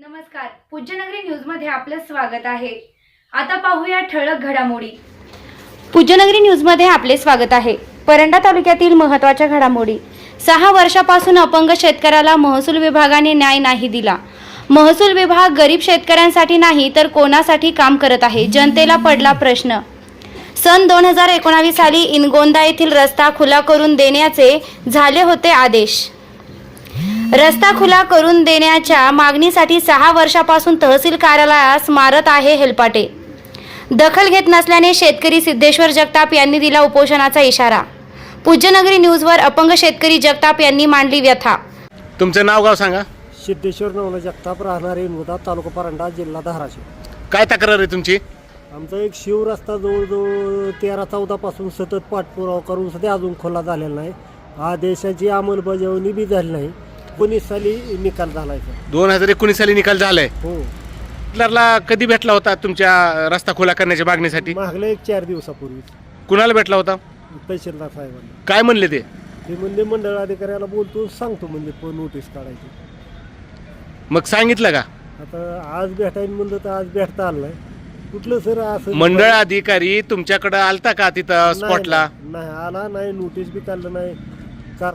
नमस्कार. पूज्यनगरी न्यूजमध्ये आपलं स्वागत आहे. आता पाहूया ठळक घडामोडी. पूज्यनगरी न्यूजमध्ये आपले स्वागत आहे. परंडा तालुक्यातील महत्त्वाच्या घडामोडी. सहा वर्षापासून अपंग शेतकऱ्याला महसूल विभागाने न्याय नाही दिला. महसूल विभाग गरीब शेतकऱ्यांसाठी नाही तर कोणासाठी काम करत आहे? जनतेला पडला प्रश्न. सन दोन हजार एकोणावीस साली इनगोंदा येथील रस्ता खुला करून देण्याचे झाले होते आदेश. रस्ता खुला करून देण्याच्या मागणीसाठी सहा वर्षापासून तहसील कार्यालयास मारत आहे हेलपाटे. दखल घेत नसल्याने शेतकरी सिद्धेश्वर जगताप यांनी दिला उपोषणाचा इशारा. पूज्यनगरी न्यूजवर अपंग शेतकरी जगताप यांनी मांडली व्यथा. तुमचं नाव गाव सांगा. सिद्धेश्वर नवला जगताप राहणारे मुदा तालुका परांडा जिल्हा धाराशिव. काय तक्रार आहे तुमची? आमचा एक शिव रस्ता जवळजवळ तेरा चौदापासून सतत पाठपुरावा करून सध्या अजून खुला झालेला नाही. आदेशाची अंमलबजावणी बी झाली नाही. एकोणीस साली निकाल झाला आहे सर. दोन हजार एकोणीस साली निकाल झालाय. हो. हिटलरला कधी भेटला होता तुमच्या रस्ता खुला करण्याच्या मागणीसाठी? मागल्या एक चार दिवसापूर्वी कुणाला भेटला होता? तहसीलदार साहेबांना. काय म्हणले ते? ते म्हणजे मंडळ अधिकाऱ्याला बोलतो सांगतो म्हणजे पण नोटीस काढायची. मग सांगितलं का? आता आज भेटायला म्हणलं तर आज भेटता आलं नाही. कुठलं सर असं? मंडळ अधिकारी तुमच्याकडे आलता का तिथं नाही, स्पॉटला नाही नाही, आला नाही नोटीस बी काढलं नाही. कार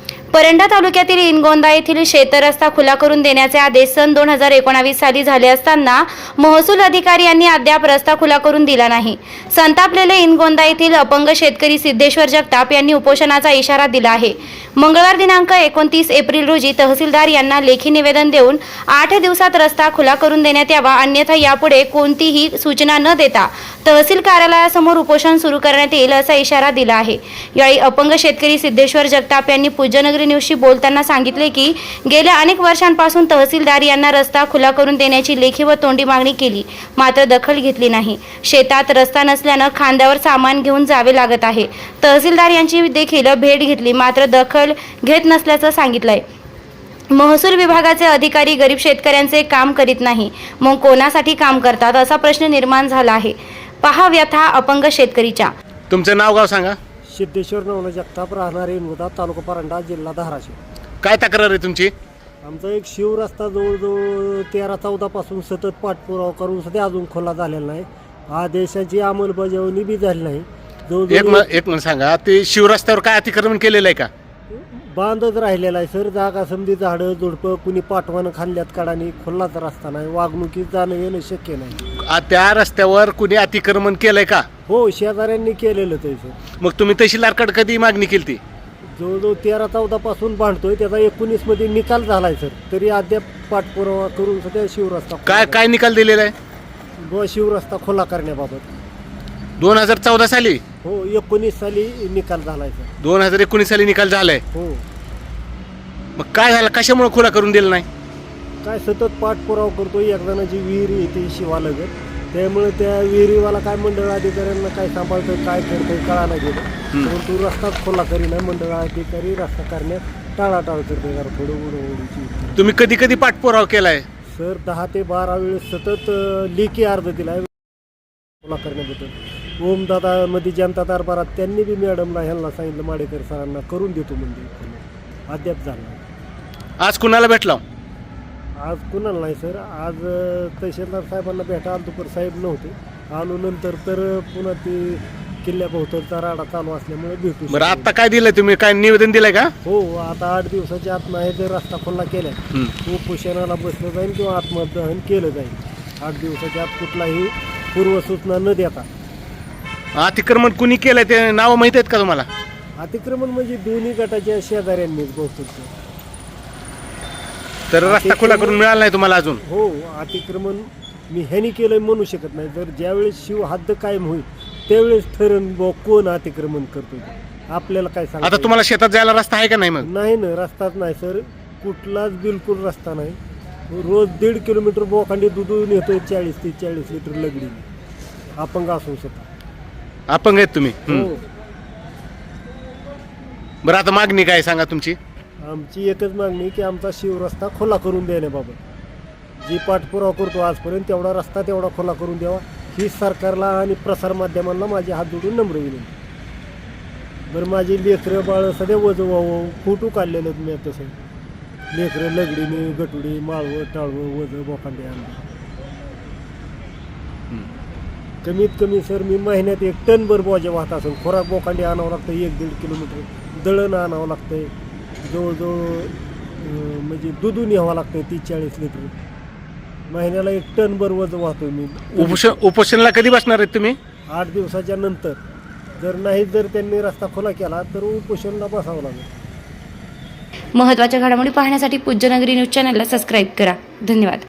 परंडा तालुक्यातील इनगोंदा येथील शेतरस्ता खुला करून देण्याचे आदेश सन दोन हजार एकोणावीस साली झाले असताना महसूल अधिकारी यांनी अद्याप रस्ता खुला करून दिला नाही. संतापलेले इनगोंदा येथील अपंग शेतकरी सिद्धेश्वर जगताप यांनी उपोषणाचा इशारा दिला आहे. मंगळवार दिनांक एकोणतीस एप्रिल रोजी तहसीलदार यांना लेखी निवेदन देऊन आठ दिवसात रस्ता खुला करून देण्यात यावा अन्यथा यापुढे कोणतीही सूचना न देता तहसील कार्यालयासमोर उपोषण सुरू करण्यात येईल असा इशारा दिला आहे. यावेळी अपंग शेतकरी सिद्धेश्वर जगताप यांनी पूज्यनगरी न्यूजशी बोलताना सांगितले की गेल्या अनेक वर्षांपासून तहसीलदार यांना रस्ता खुला करून देण्याची लेखी व तोंडी मागणी केली. मात्र दखल घेतली नाही. शेतात रस्ता नसल्यानं खांद्यावर सामान घेऊन जावे लागत आहे. तहसीलदार यांची देखील भेट घेतली मात्र दखल घेत नसल्याचं सांगितलंय. महसूल विभागाचे अधिकारी गरीब शेतकऱ्यांचे काम करीत नाही. मग कोणासाठी काम करतात असा प्रश्न निर्माण झाला आहे. पहा व्यथा अपंग शेतकरीच्या. तुमचं नाव गाव सांगा. सिद्धेश्वर नवला जगताप राहणारे मुदा तालुका परांडा जिल्हा धाराशिव. काय तक्रार आहे तुमची? आमचा एक शिव रस्ता जवळजवळ तेरा चौदापासून सतत पाठपुरावा करून सध्या अजून खुला झालेला नाही. आदेशाची अंमलबजावणी बी झाली नाही. एक जवळजवळ म- एक मिनिट सांगा ते शिवरस्त्यावर काय अतिक्रमण केलेलं आहे का? बांधच राहिलेला आहे. सर जागा समधी झाडं झुडपं कुणी पाठवानं खाल्ल्यात काढानी खुल्लाच रस्ता नाही. वागणुकीत जाणं येणं शक्य नाही. आ, त्या रस्त्यावर कुणी अतिक्रमण केलंय का? हो शेजाऱ्यांनी केलेलं ते सर. मग तुम्ही तहसीलदारकडे कधी मागणी केली ती जवळजवळ तेरा चौदापासून बांधतोय त्याचा एकोणीसमध्ये निकाल झालाय सर. तरी अद्याप पाठपुरावा करून सध्या शिवरस्ता काय काय निकाल दिलेला आहे? बुवा शिवरस्ता खुला करण्याबाबत. दोन हजार चौदा साली? हो एकोणीस साली निकाल झालाय सर. दोन हजार एकोणीस साली निकाल झालाय. हो. मग काय झालं? कशामुळे खुला करून दिलं नाही? काय सतत पाठपुरावा करतोय एक जणाची विहीर येते शिवालगत. त्यामुळे त्या विहिरीवाला काय मंडळ अधिकाऱ्यांना काय सांभाळतोय काय करतोय कळायला गेलं. परंतु रस्ताच खुला करीना मंडळ अधिकारी रस्ता करण्यात टाळाटाळ करतोय जरा थोडं उडवडीची तुम्ही कधी कधी पाठपुरावा केलाय? सर दहा ते बारा वेळेस सतत अं, लेखी अर्ज दिलाय. खुला करण्याबद्दल. ओमदादा मध्ये जनता दरबारात त्यांनी बी मॅडमला ह्यांना सांगितलं माडेकर सरांना करून देतो म्हणजे खुलं. अद्याप झालं नाही. आज कुणाला भेटला? आज कुणाला नाही सर. आज अ, तहसीलदार साहेबांना भेटा आलो पर साहेब नव्हते. आलो नंतर तर पुन्हा ते किल्ल्याभोवतालचा राडा चालू असल्यामुळे भेटू बरं शकलो. आता काय दिलंय तुम्ही? काय निवेदन दिलंय का? हो आता आठ दिवसाच्या आत नाही जर रस्ता खुला केला उपोषणाला बसलं जाईल किंवा आत्मदहन केलं जाईल. आठ दिवसाच्या आत कुठलाही पूर्वसूचना न देता. अतिक्रमण कुणी केलंय ते नाव माहीत आहेत का तुम्हाला? अतिक्रमण म्हणजे दोन्ही गटाच्या शेजाऱ्यांनीच बहुतेक. ते. तर रस्ता खुला करून मिळाला नाही तुम्हाला अजून? हो अतिक्रमण मी ह्यानी केलं म्हणू शकत नाही. जर ज्यावेळेस शिव हद्द कायम होईल त्यावेळेस ठरण बुवा कोण अतिक्रमण करतो आपल्याला काय सांगता आता? तुम्हाला शेतात जायला रस्ता आहे का नाही मग? नाही ना रस्ताच नाही सर. कुठलाच बिलकुल रस्ता नाही. रोज दीड किलोमीटर बोखांडी दूध नेतोय चाळीस ते चाळीस लिटर लगडी. अपंग असून सुद्धा अपंग आहेत तुम्ही. हम्म. हो बरं आता मागणी काय सांगा तुमची. आमची एकच मागणी की आमचा शिव रस्ता खुला करून देण्याबाबत जी पाठपुरावा करतो आजपर्यंत तेवढा रस्ता तेवढा खुला करून द्यावा. ही सरकारला आणि प्रसारमाध्यमांना माझी हात जोडून नम्र विनंती. बरं माझी लेकरं बाळ सध्या वजं व्हावं फोटो काढलेलं आहेत मी तसं लेकरं लगडीने गटुडी माळवं टाळवं वजं बोकांडे आणलं कमीत कमी सर मी महिन्यात एक टन भर बोजा वाहत असेल खोराक बोकांडी आणावं लागतं एक दीड किलोमीटर. दळण आणावं लागतंय. जवळजवळ अं, म्हणजे दुधून न्यावं लागतंय तीस चाळीस लिटर. महिन्याला एक टन भर वजन वाहतोय मी. उपोषण उपोषणला कधी बसणार आहेत तुम्ही? आठ दिवसाच्या नंतर. जर नाही जर त्यांनी रस्ता खुला केला तर उपोषणला बसावं लागेल. महत्त्वाच्या घडामोडी पाहण्यासाठी पूज्यनगरी न्यूज चॅनलला सबस्क्राईब करा. धन्यवाद.